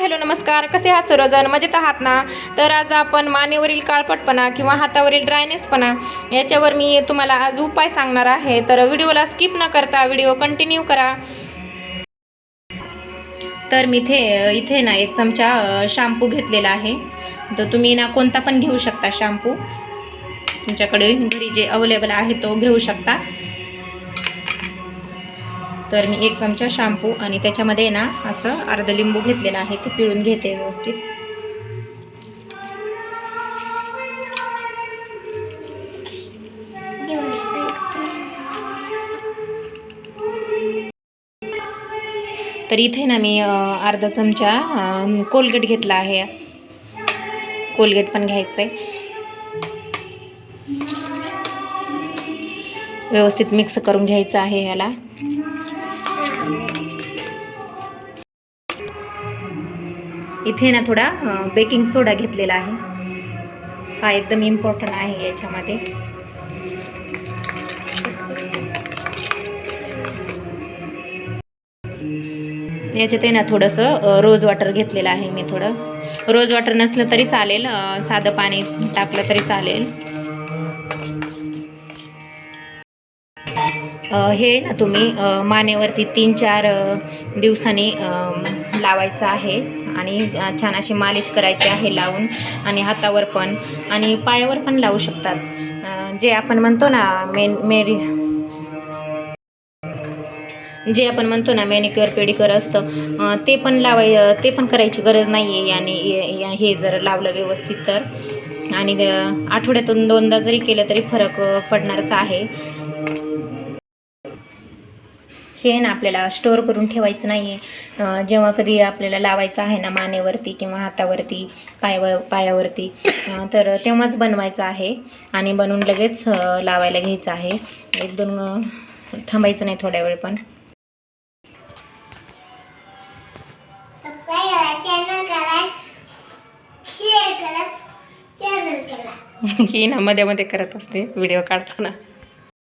Hello नमस्कार. कसे आहात सर्वजण? मजेत आहात ना? तर आज आपण मानेवरील काळपटपणा किंवा हातावरील ड्रायनेसपणा याच्यावर मी तुम्हाला आज उपाय सांगणार आहे. तर व्हिडिओला स्किप न करता व्हिडिओ कंटिन्यू करा. तर मी इथे इथे ना एक चमचा शॅम्पू घेतलेला आहे. तर तुम्ही ना कोणता पण घेऊ शकता शॅम्पू. तुमच्याकडे घरी जे अवेलेबल आहे तो घेऊ शकता. तर मी एक चमचा शॅम्पू आणि त्याच्यामध्ये ना असं अर्ध लिंबू घेतलेला आहे ते पिळून घेते व्यवस्थित. तर इथे ना मी अर्धा चमचा कोलगेट घेतला आहे. कोलगेट पण घ्यायचं आहे व्यवस्थित मिक्स करून घ्यायचं आहे ह्याला. इथे ना थोडा बेकिंग सोडा घेतलेला आहे. हा एकदम इम्पॉर्टंट आहे याच्यामध्ये. याच्यात आहे ना थोडंसं रोज वॉटर घेतलेलं आहे मी थोडं. रोज वॉटर नसलं तरी चालेल साधं पाणी टाकलं तरी चालेल. हे ना तुम्ही मानेवरती तीन चार दिवसांनी लावायचं आहे. आणि छान अशी मालिश करायची आहे लावून आणि हातावर पण. आणि पायावर पण लावू शकतात. जे आपण म्हणतो ना मेन मेरी जे आपण म्हणतो ना मॅनिक्युअर पेडिक्युअर असतं ते पण लावाय ते पण करायची गरज नाही आहे आणि हे- हे- जर लावलं व्यवस्थित तर. आणि आठवड्यातून दोनदा जरी केलं तरी फरक पडणारच आहे. हे ना आपल्याला स्टोअर करून ठेवायचं नाही आहे जेव्हा कधी आपल्याला लावायचं आहे ना मानेवरती किंवा हातावरती पायावर पायावरती तर तेव्हाच बनवायचं आहे आणि बनवून लगेच लावायला घ्यायचं आहे. एक दोन थांबायचं नाही थोड्या वेळ पण. ही ना मध्ये मध्ये करत असते व्हिडिओ काढताना.